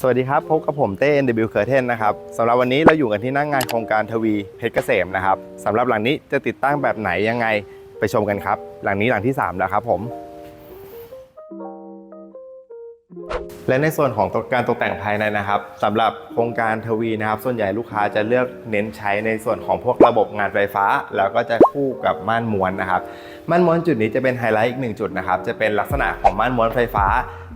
สวัสดีครับ พบกับผมเต้ NW Curtain นะครับสำหรับวันนี้เราอยู่กันที่หนั่งงานโครงการทวีเพชรเกษมนะครับสำหรับหลังนี้จะติดตั้งแบบไหนยังไงไปชมกันครับ หลังนี้หลังที่ 3 แล้วครับผม และในส่วนของการตกแต่งภายในนะครับสำหรับโครงการทวีนะครับ ส่วนใหญ่ลูกค้าจะเลือกเน้นใช้ในส่วนของพวกระบบงานไฟฟ้า แล้วก็จะคู่กับม่านม้วนนะครับม่านม้วนจุดนี้จะเป็นไฮไลท์อีกหนึ่งจุดนะครับจะเป็นลักษณะของม่านม้วนไฟฟ้า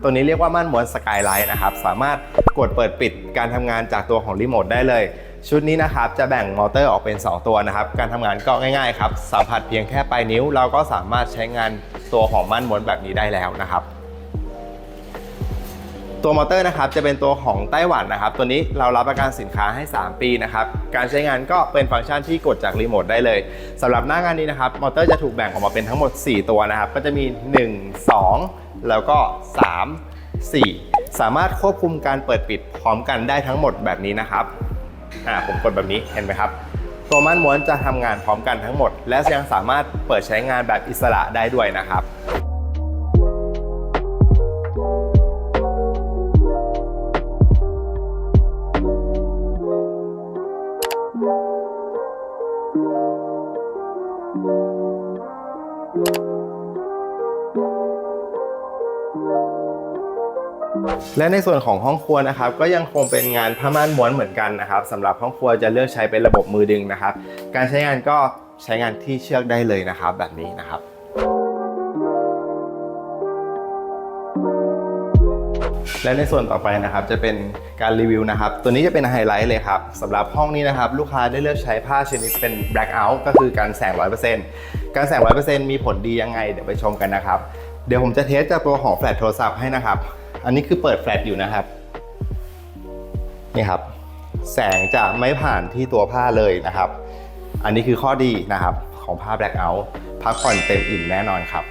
ตัวนี้เรียกว่าม่านม้วนสกายไลท์นะครับสามารถกดเปิดปิดการทำงานจากตัวของรีโมทได้เลย ชุดนี้นะครับจะแบ่งมอเตอร์ออกเป็น 2 ตัวนะครับการทำงานก็ง่ายๆครับสัมผัสเพียงแค่ปลายนิ้ว เราก็สามารถใช้งานตัวของม่านม้วนแบบนี้ได้แล้วนะครับ ตัวมอเตอร์นะครับจะเป็นตัวของไต้หวันนะครับ ตัวนี้เรารับประกันสินค้าให้ 3 ปีนะครับ การใช้งานก็เป็นฟังก์ชันที่กดจากรีโมทได้เลยสำหรับหน้างานนี้นะครับมอเตอร์จะถูกแบ่งออกมาเป็นทั้งหมด 4 ตัวนะครับ ก็จะมี 1 2 แล้วก็ 3 4 สามารถควบคุมการเปิดปิดพร้อมกันได้ทั้งหมดแบบนี้นะครับอ่าผมกดแบบนี้เห็นไหมครับตัวม่านม้วนจะทำงานพร้อมกันทั้งหมด และยังสามารถเปิดใช้งานแบบอิสระได้ด้วยนะครับ และในส่วนของห้องครัวนะครับก็ยังคงเป็นงานผ้าม่านม้วนเหมือนกันนะครับสำหรับห้องครัวจะเลือกใช้เป็นระบบมือดึงนะครับ การใช้งานก็ใช้งานที่เชือกได้เลยนะครับ แบบนี้นะครับ และในส่วนต่อไปนะครับจะเป็นการรีวิวนะครับ ตัวนี้จะเป็นไฮไลท์เลยครับสำหรับห้องนี้นะครับ ลูกค้าได้เลือกใช้ผ้าชนิดเป็น black out ก็คือการแสง 100%การแสง 100%มีผลดียังไง เดี๋ยวไปชมกันนะครับ เดี๋ยวผมจะเทสจากตัวของแฟลชโทรศัพท์ให้นะครับ อันนี้คือเปิดแฟลชอยู่นะครับนี่ครับ แสงจะไม่ผ่านที่ตัวผ้าเลยนะครับ อันนี้คือข้อดีนะครับของผ้า black out พักผ่อนเต็มอิ่มแน่นอนครับ